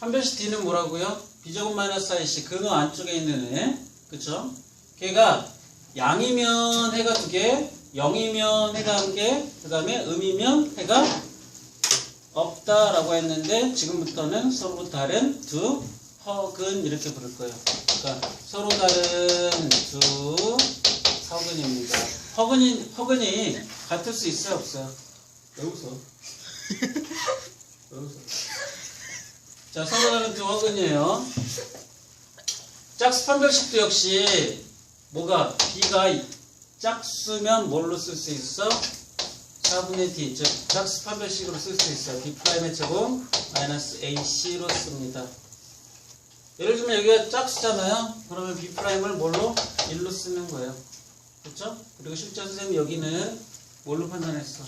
판별식 D는 뭐라고요? B제곱 마이너스 IC 근호 안쪽에 있는 애 그쵸? 걔가 양이면 해가 두 개, 0이면 해가 한 개, 그 다음에 음이면 해가 없다 라고 했는데 지금부터는 서로 다른 두 허근 이렇게 부를 거예요. 그러니까 서로 다른 두 허근입니다. 허근이 허근이 같을 수 있어요, 없어요? 왜 웃어? 자, 다른 두 허근이에요. 짝수 판별식도 역시 뭐가 b가 짝수면 뭘로 쓸 수 있어? 4분의 d, 즉 짝수 판별식으로 쓸 수 있어요. b'의 제곱 마이너스 ac로 씁니다. 예를 들면 여기가 짝수잖아요. 그러면 b'을 뭘로? 1로 쓰는 거예요. 그렇죠? 그리고 실제 선생님 여기는 뭘로 판단했어?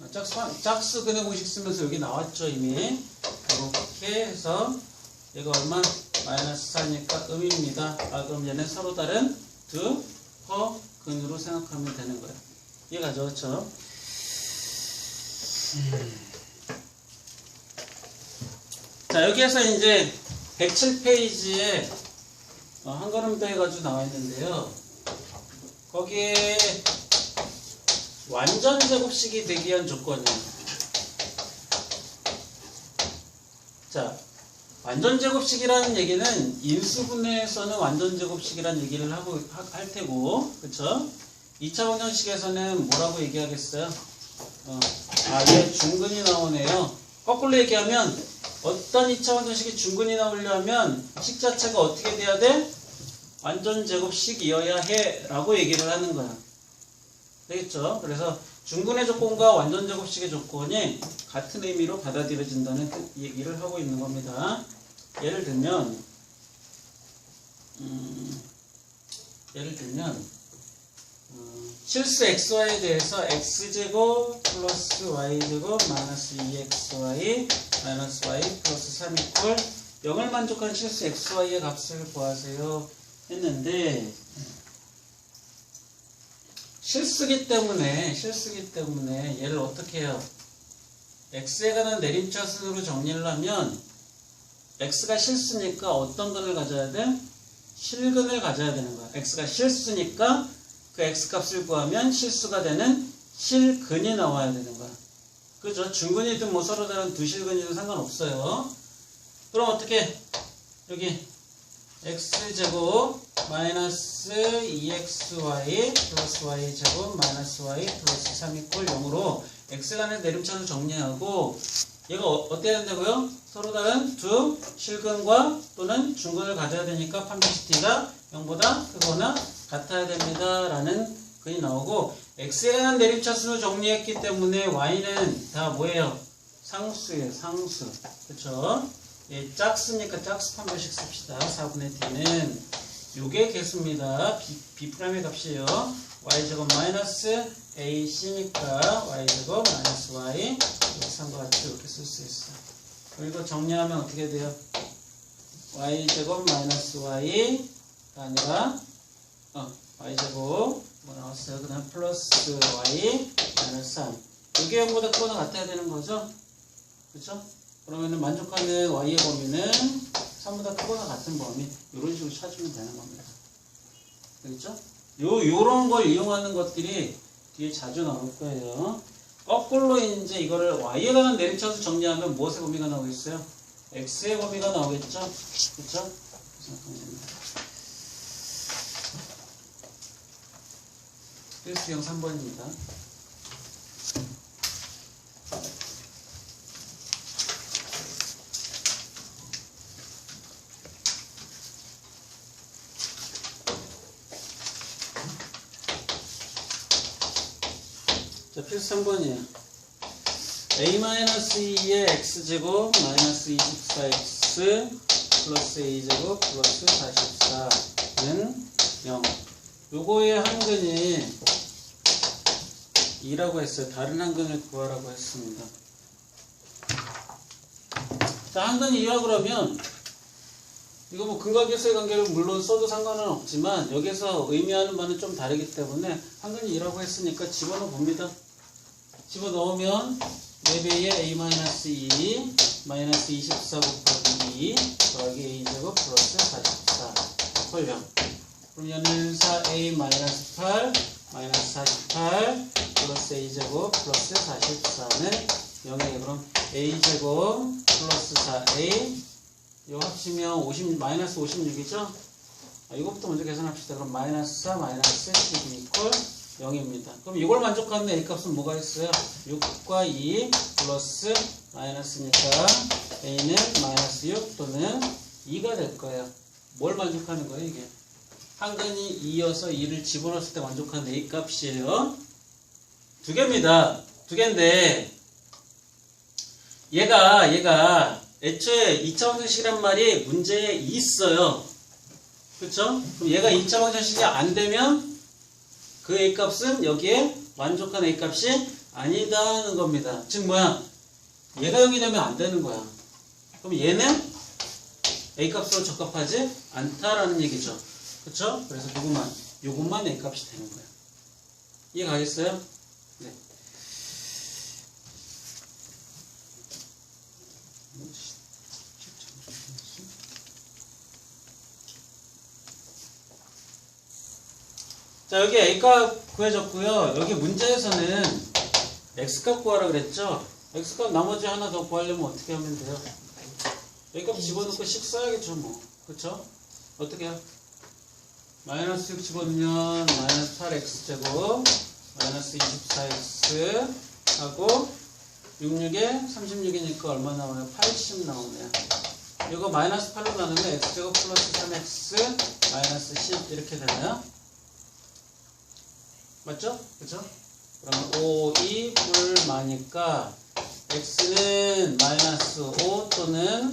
아, 짝수, 판- 짝수 근의 공식 쓰면서 여기 나왔죠 이미 이렇게 해서 얘가 얼마? 마이너스 4니까 음입니다. 아 그럼 얘는 서로 다른 두 허근으로 생각하면 되는 거예요. 이해가죠? 그렇죠? 자 여기에서 이제 107페이지에 어, 한 걸음 더 해가지고 나와 있는데요. 거기에 완전 제곱식이 되기 위한 조건이에요. 자, 완전 제곱식이라는 얘기는 인수분해에서는 완전 제곱식이라는 얘기를 하고 하- 할 테고, 그쵸? 2차 방정식에서는 뭐라고 얘기하겠어요? 어, 아, 얘 중근이 나오네요. 거꾸로 얘기하면 어떤 2차 방정식이 중근이 나오려면 식 자체가 어떻게 돼야 돼? 완전 제곱식이어야 해 라고 얘기를 하는 거야. 되겠죠? 그래서 중근의 조건과 완전 제곱식의 조건이 같은 의미로 받아들여진다는 뜻 얘기를 하고 있는 겁니다. 예를 들면 음, 예를 들면 어, 실수 xy에 대해서 x제곱 플러스 y제곱 마이너스 2xy 마이너스 y 플러스 3 이퀄 0을 만족한 실수 xy의 값을 구하세요 했는데 실수기 때문에 실수기 때문에 얘를 어떻게 해요? x에 관한 내림차순으로 정리를 하면 x가 실수니까 어떤 근을 가져야 돼? 실근을 가져야 되는 거야. x가 실수니까 그 x 값을 구하면 실수가 되는 실근이 나와야 되는 거야. 그죠? 중근이든 뭐 서로 다른 두 실근이든 상관없어요. 그럼 어떻게 여기 x제곱 마이너스 2xy 플러스 y제곱 마이너스 y 플러스 3 이퀄 0으로 x간의 내림차를 정리하고 얘가 어, 어때야 된다고요? 서로 다른 두 실근과 또는 중근을 가져야 되니까 t가 0보다 크거나 같아야 됩니다 라는 글이 나오고 x에 관한 내림차수를 정리했기 때문에 y는 다 뭐예요? 상수예요 상수 그쵸? 예, 짝수니까 짝수 판별식 씁시다. 4분의 d는 요게 개수입니다. b, b'의 값이에요. y제곱 마이너스 ac니까 y제곱 마이너스 y 상과 같이 이렇게 쓸 수 있어요. 그리고 정리하면 어떻게 돼요? y제곱 마이너스 y가 아니라 어, y제곱 뭐 나왔어요? 그 다음 플러스 y 마이너스 3 이게 0보다 크거나 같아야 되는 거죠? 그렇죠? 그러면은 만족하는 y의 범위는 3보다 크거나 같은 범위 이런 식으로 찾으면 되는 겁니다. 그렇죠? 요 요런 걸 이용하는 것들이 뒤에 자주 나올 거예요. 거꾸로 이제 이거를 y에 관한 내림차수 정리하면 무엇의 범위가 나오겠어요? x의 범위가 나오겠죠? 그렇죠? 필수형 3번입니다. 자, 필수 3번이에요. a-2의 x제곱 마이너스 24x 플러스 a제곱 플러스 44는 0. 요거의 한근이 2라고 했어요. 다른 한근을 구하라고 했습니다. 자, 한근이 2라 그러면 이거 뭐 근각계수의 관계를 물론 써도 상관은 없지만 여기서 의미하는 바는 좀 다르기 때문에 한근이 2라고 했으니까 집어넣어 봅니다. 집어 넣으면 4배의 a 마이너스 2 마이너스 24 곱하기 2 더하기 a 제곱 플러스 44 홀령 그럼 얘는 4a 마이너스 8 마이너스 48 플러스 a 제곱 플러스 44는 0이에요 그럼 a 제곱 플러스 4a 이거 합치면 50 마이너스 56이죠? 아, 이것부터 먼저 계산합시다. 그럼 마이너스 4 마이너스 12 이퀄 0입니다. 그럼 이걸 만족하는 A 값은 뭐가 있어요? 6과 2 플러스 마이너스니까 A는 마이너스 6 또는 2가 될 거예요. 뭘 만족하는 거예요, 이게? 한근이 2여서 2를 집어넣었을 때 만족하는 A 값이에요. 두 개입니다. 두 개인데, 얘가, 얘가 애초에 2차 방정식이란 말이 문제에 있어요. 그쵸? 그럼 얘가 2차 방정식이 안 되면 그 A 값은 여기에 만족한 A 값이 아니다는 겁니다. 즉 뭐야? 얘가 0이 되면 안 되는 거야. 그럼 얘는 A 값으로 적합하지 않다라는 얘기죠. 그쵸? 그래서? 요것만 A 값이 되는 거야. 이해 가겠어요? 네. 자, 여기 A값 구해졌고요. 여기 문제에서는 X값 구하라 그랬죠? X값 나머지 하나 더 구하려면 어떻게 하면 돼요? A값 집어넣고 식 써야겠죠, 뭐. 그쵸? 어떻게 해요? 마이너스 6 집어넣으면 마이너스 8X제곱, 마이너스 24X 하고 66에 36이니까 얼마 나오나요? 80 나오네요. 이거 마이너스 8로 나누면 X제곱 플러스 3X 마이너스 10 이렇게 되나요? 맞죠? 그쵸? 그러면 5, 2 불마니까 x는 마이너스 5 또는